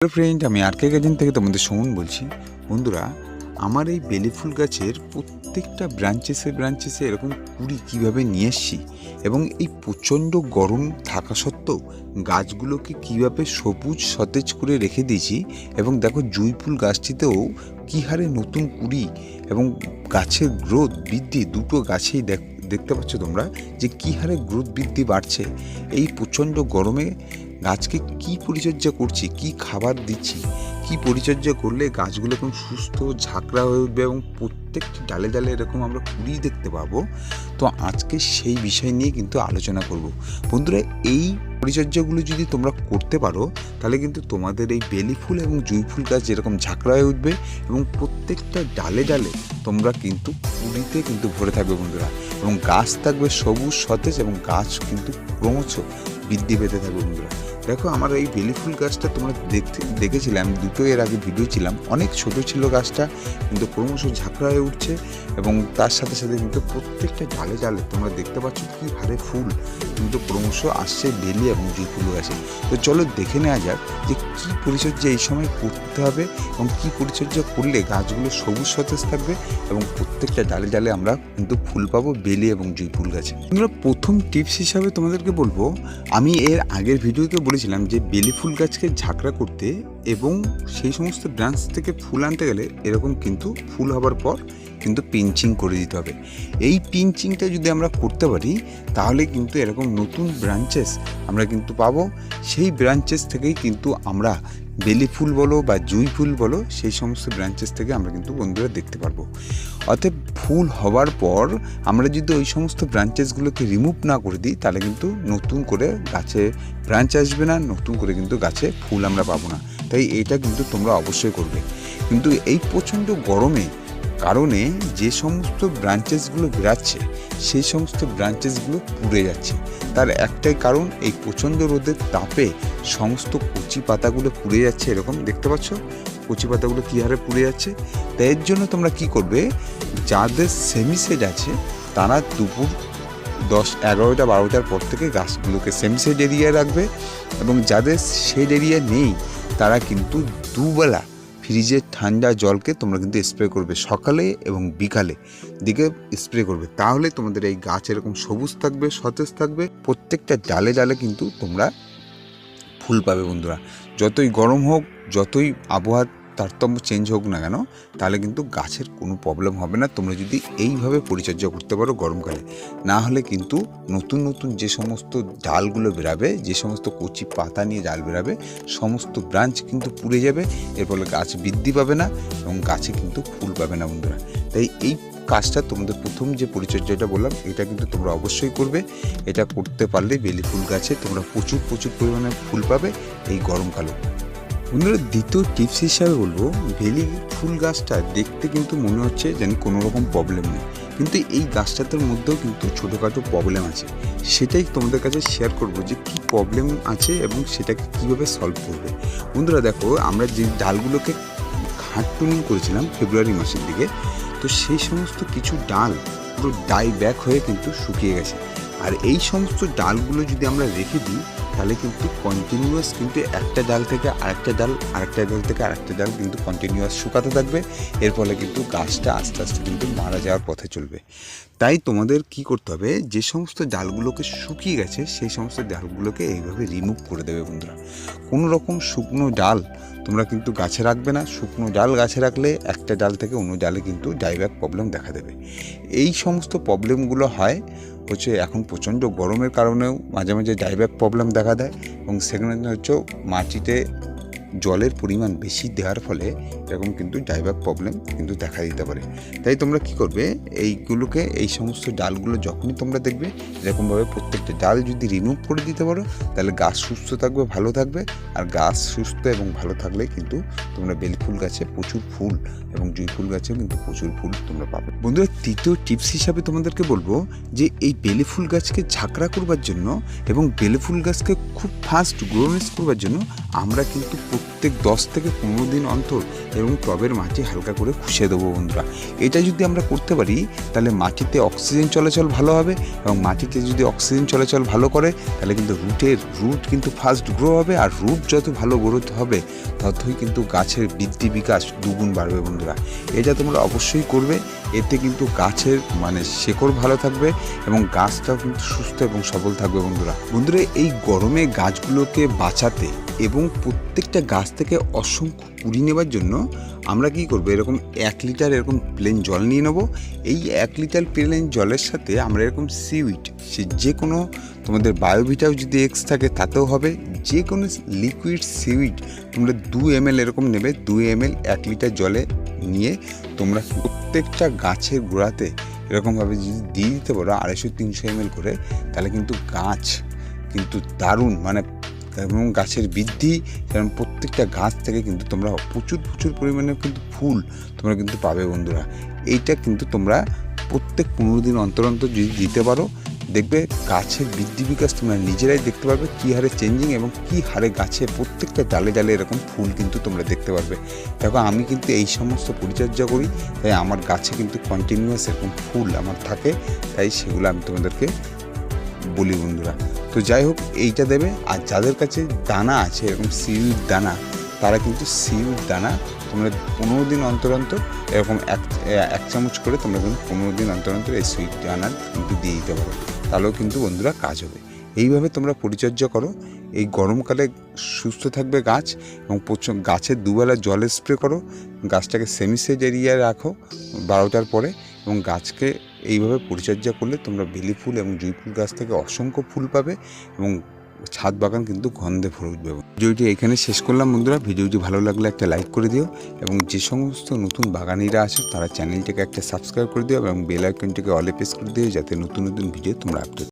Hello friend আমি আর garden থেকে তোমাদের সুমন বলছি। বন্ধুরা, আমার এই বেলি ফুল গাছের প্রত্যেকটা ব্রাঞ্চেসে ব্রাঞ্চেসে এরকম কুড়ি কীভাবে নিয়ে এসছি এবং এই প্রচণ্ড গরম থাকা সত্ত্বেও গাছগুলোকে কীভাবে সবুজ, সতেজ করে রেখে দিয়েছি এবং দেখো জুঁই ফুল গাছটিতেও কী হারে নতুন কুড়ি এবং গাছের গ্রোথ বৃদ্ধি, দুটো গাছেই দেখ, দেখতে পাচ্ছ তোমরা যে কী হারে গ্রোথ বৃদ্ধি বাড়ছে। এই প্রচণ্ড গরমে গাছকে কি পরিচর্যা করছি? কি খাবার দিচ্ছি? কি পরিচর্যা করলে গাছগুলো এরকম সুস্থ, ঝাঁকড়া হয়ে উঠবে এবং প্রত্যেকটি ডালে ডালে এরকম আমরা কুড়ি দেখতে পাবো? তো আজকে সেই বিষয় নিয়ে কিন্তু আলোচনা করব। বন্ধুরা, এই পরিচর্যাগুলো যদি তোমরা করতে পারো, তাহলে কিন্তু তোমাদের এই বেলি ফুল এবং জুঁই ফুল গাছ যেরকম ঝাঁকড়া হয়ে উঠবে এবং প্রত্যেকটা ডালে ডালে তোমরা কিন্তু কুড়িতে কিন্তু ভরে থাকবে বন্ধুরা। এবং গাছ থাকবে সবুজ, সতেজ এবং গাছ কিন্তু ক্রমশ বৃদ্ধি পেতে থাকবে বন্ধুরা। দেখো আমার এই বেলি ফুল গাছটা তোমরা দেখতে, দেখেছিলে, আমি দুটো এর আগে ভিডিও ছিলাম। অনেক ছোট ছিল গাছটা, কিন্তু ক্রমশ ঝাঁকড়া হয়ে উঠছে। এবং তার সাথে সাথে কিন্তু প্রত্যেকটা ডালে জালে তোমরা দেখতে পাচ্ছ কি হারে ফুল, কিন্তু ক্রমশ আসছে বেলি এবং ফুল গাছে তো চলো দেখে নেওয়া যাক যে কী পরিচর্যা এই সময় করতে হবে এবং কী পরিচর্যা করলে গাছগুলো সবুজ সতেজ থাকবে এবং প্রত্যেকটা ডালে ডালে আমরা কিন্তু ফুল পাবো বেলি এবং জুই ফুল গাছে। আমরা প্রথম টিপস হিসাবে তোমাদেরকে বলব, আমি এর আগের ভিডিওতে বলেছিলাম যে বেলি ফুল গাছকে ঝাঁকড়া করতে এবং সেই সমস্ত ব্রাঞ্চ থেকে ফুল আনতে গেলে এরকম কিন্তু ফুল হবার পর কিন্তু পিঞ্চিং করে দিতে হবে। এই পিঞ্চিংটা যদি আমরা করতে পারি, তাহলে কিন্তু এরকম নতুন ব্রাঞ্চেস আমরা কিন্তু পাবো। সেই ব্রাঞ্চেস থেকেই কিন্তু আমরা বেলি ফুল বলো বা জুই ফুল বলো, সেই সমস্ত ব্রাঞ্চেস থেকে আমরা কিন্তু বন্ধুরা দেখতে পারব। অতএব ফুল হওয়ার পর আমরা যদি ওই সমস্ত ব্রাঞ্চেসগুলোকে রিমুভ না করে দিই, তাহলে কিন্তু নতুন করে গাছে ব্রাঞ্চ আসবে না, নতুন করে কিন্তু গাছে ফুল আমরা পাবো না। তাই এটা কিন্তু তোমরা অবশ্যই করবে। কিন্তু এই প্রচণ্ড গরমে কারণে যে সমস্ত ব্রাঞ্চেসগুলো বেরাচ্ছে, সেই সমস্ত ব্রাঞ্চেসগুলো পুড়ে যাচ্ছে। তার একটাই কারণ, এই প্রচণ্ড রোদের তাপে সমস্ত কচি পাতাগুলো পুড়ে যাচ্ছে, এরকম দেখতে পাচ্ছ? কচি পাতাগুলো কী হারে পুড়ে যাচ্ছে? তাই এর জন্য তোমরা কি করবে? যাদের সেমিসেড আছে, তারা দুপুর দশ, এগারোটা, বারোটার পর থেকে গাছগুলোকে সেমিসেড এরিয়ায় রাখবে এবং যাদের সেড এরিয়া নেই তারা কিন্তু দুবেলা ফ্রিজের ঠান্ডা জলকে তোমরা কিন্তু স্প্রে করবে সকালে এবং বিকালে। দিকে স্প্রে করবে। তাহলে তোমাদের এই গাছ এরকম সবুজ থাকবে, সতেজ থাকবে। প্রত্যেকটা ডালে ডালে কিন্তু তোমরা ফুল পাবে বন্ধুরা। যতই গরম হোক, যতই আবহাওয়ার তারতম্য চেঞ্জ হোক না কেন, তাহলে কিন্তু গাছের কোনো প্রবলেম হবে না। তোমরা যদি এইভাবে পরিচর্যা করতে পারো গরমকালে, না হলে কিন্তু নতুন নতুন যে সমস্ত ডালগুলো বেরাবে, যে সমস্ত কচি পাতা নিয়ে ডাল বেরাবে, সমস্ত ব্রাঞ্চ কিন্তু পুড়ে যাবে, এর ফলে গাছ বৃদ্ধি পাবে না এবং গাছে কিন্তু ফুল পাবে না বন্ধুরা। তাই এই কাজটা তোমাদের প্রথম যে পরিচর্যাটা বললাম, এটা কিন্তু তোমরা অবশ্যই করবে। এটা করতে পারলে বেলি ফুল গাছে তোমরা প্রচুর প্রচুর পরিমাণে ফুল পাবে এই গরমকালে বন্ধুরা দ্বিতীয় টিপস হিসাবে বলব, ভেলি ফুল গাছটা দেখতে কিন্তু মনে হচ্ছে যেন কোনো রকম প্রবলেম নেই। কিন্তু এই গাছটার মধ্যেও কিন্তু ছোটোখাটো প্রবলেম আছে। সেটাই তোমাদের কাছে শেয়ার করব যে কী প্রবলেম আছে এবং সেটাকে কীভাবে সলভ করবে। বন্ধুরা দেখো, আমরা যে ডালগুলোকে ঘাট টুনিং করেছিলাম ফেব্রুয়ারি মাসের দিকে, তো সেই সমস্ত কিছু ডাল পুরো ডাই ব্যাক হয়ে কিন্তু শুকিয়ে গেছে। আর এই সমস্ত ডালগুলো যদি আমরা রেখে দিই তাহলে কিন্তু কন্টিনিউয়াস কিন্তু একটা ডাল থেকে আরেকটা ডাল আরেকটা ডাল থেকে আরেকটা ডাল কিন্তু কন্টিনিউয়াস শুকাতে থাকবে। এর ফলে কিন্তু গাছটা আস্তে আস্তে কিন্তু মারা যাওয়ার পথে চলবে। তাই তোমাদের কি করতে হবে? যে সমস্ত জালগুলোকে শুকিয়ে গেছে, সেই সমস্ত জালগুলোকে এইভাবে রিমুভ করে দেবে বন্ধুরা। কোনো রকম শুকনো ডাল তোমরা কিন্তু গাছে রাখবে না। শুকনো ডাল গাছে রাখলে একটা ডাল থেকে অন্য ডালে কিন্তু ডাইব্যাক প্রবলেম দেখা দেবে। এই সমস্ত প্রবলেমগুলো হয় হচ্ছে এখন প্রচণ্ড গরমের কারণেও মাঝে মাঝে ডাইব্যাক প্রবলেম দেখা দেয় এবং সেখানে হচ্ছে মাটিতে জলের পরিমাণ বেশি দেওয়ার ফলে এরকম কিন্তু ডাইব্যাক প্রবলেম কিন্তু দেখা দিতে পারে। তাই তোমরা কি করবে? এইগুলোকে, এই সমস্ত ডালগুলো যখনই তোমরা দেখবে, এরকমভাবে প্রত্যেকটা ডাল যদি রিমুভ করে দিতে পারো, তাহলে গাছ সুস্থ থাকবে, ভালো থাকবে। আর গাছ সুস্থ এবং ভালো থাকলে কিন্তু তোমরা বেল ফুল গাছে প্রচুর ফুল এবং জুই ফুল গাছেও কিন্তু প্রচুর ফুল তোমরা পাবে। বন্ধুরা, তৃতীয় টিপস হিসাবে তোমাদেরকে বলব যে, এই বেলে ফুল গাছকে ঝাঁকড়া করবার জন্য এবং বেলে ফুল গাছকে খুব ফাস্ট গ্রোনেস করবার জন্য আমরা কিন্তু প্রত্যেক দশ থেকে পনেরো দিন অন্তর এবং টবের মাটি হালকা করে খুশে দেবো বন্ধুরা। এটা যদি আমরা করতে পারি, তাহলে মাটিতে অক্সিজেন চলাচল ভালো হবে এবং মাটিতে যদি অক্সিজেন চলাচল ভালো করে, তাহলে কিন্তু রুটের রুট কিন্তু ফার্স্ট গ্রো হবে আর রুট যত ভালো গ্রোথ হবে, ততই কিন্তু গাছের বৃদ্ধি বিকাশ দুগুণ বাড়বে বন্ধুরা। এটা তোমরা অবশ্যই করবে। এতে কিন্তু গাছের মানে শেকড় ভালো থাকবে এবং গাছটাও কিন্তু সুস্থ এবং সবল থাকবে বন্ধুরা। বন্ধুরা, এই গরমে গাছগুলোকে বাঁচাতে এবং প্রত্যেকটা গাছ থেকে অসংখ্য কুড়ি নেবার জন্য আমরা কি করব? এরকম এক লিটার এরকম প্লেন জল নিয়ে নেব। এই এক লিটার প্লেন জলের সাথে আমরা এরকম সিউইট সে যে কোনো তোমাদের বায়োভিটাও যদি এক্স থাকে তাতেও হবে। যে কোনো লিকুইড সিউইড তোমরা দু এম এরকম নেবে, দু এম এক লিটার জলে নিয়ে তোমরা প্রত্যেকটা গাছের গোড়াতে এরকমভাবে যদি দিয়ে দিতে পারো আড়াইশো তিনশো এম করে, তাহলে কিন্তু গাছ কিন্তু দারুণ মানে এবং গাছের বৃদ্ধি কারণ প্রত্যেকটা গাছ থেকে কিন্তু তোমরা প্রচুর প্রচুর পরিমাণে কিন্তু ফুল তোমরা কিন্তু পাবে বন্ধুরা। এইটা কিন্তু তোমরা প্রত্যেক পনেরো দিন অন্তর অন্তর যদি দিতে পারো, দেখবে গাছের বৃদ্ধি বিকাশ তোমরা নিজেরাই দেখতে পারবে কী হারে চেঞ্জিং এবং কী হারে গাছে প্রত্যেকটা ডালে ডালে এরকম ফুল কিন্তু তোমরা দেখতে পারবে। দেখো, আমি কিন্তু এই সমস্ত পরিচর্যা করি, তাই আমার গাছে কিন্তু কন্টিনিউয়াস এরকম ফুল আমার থাকে, তাই সেগুলো আমি তোমাদেরকে বলি বন্ধুরা। তো যাই হোক, এইটা দেবে। আর যাদের কাছে দানা আছে, এরকম সিউর দানা, তারা কিন্তু সিউর দানা তোমরা পনেরো দিন অন্তর অন্তর এরকম এক এক চামচ করে তোমরা কিন্তু পনেরো দিন অন্তর অন্তর এই সুইট দানা কিন্তু দিয়ে দিতে পারো। তাহলেও কিন্তু বন্ধুরা কাজ হবে। এইভাবে তোমরা পরিচর্যা করো। এই গরমকালে সুস্থ থাকবে গাছ এবং প্রচুর গাছের দুবেলা জল স্প্রে করো। গাছটাকে সেমিসেজ এরিয়ায় রাখো বারোটার পরে এবং গাছকে এইভাবে পরিচর্যা করলে তোমরা বেলি ফুল এবং জুঁই ফুল গাছ থেকে অসংখ্য ফুল পাবে এবং ছাদ বাগান কিন্তু গন্ধে ভরে উঠবে ভিডিওটি এখানে শেষ করলাম বন্ধুরা। ভিডিওটি ভালো লাগলে একটা লাইক করে দিও এবং যে সমস্ত নতুন বাগানিরা আছে তারা চ্যানেলটাকে একটা সাবস্ক্রাইব করে দিও এবং বেল আইকনটিকে অলে প্রেস করে দিও যাতে নতুন নতুন ভিডিও তোমরা আপডেট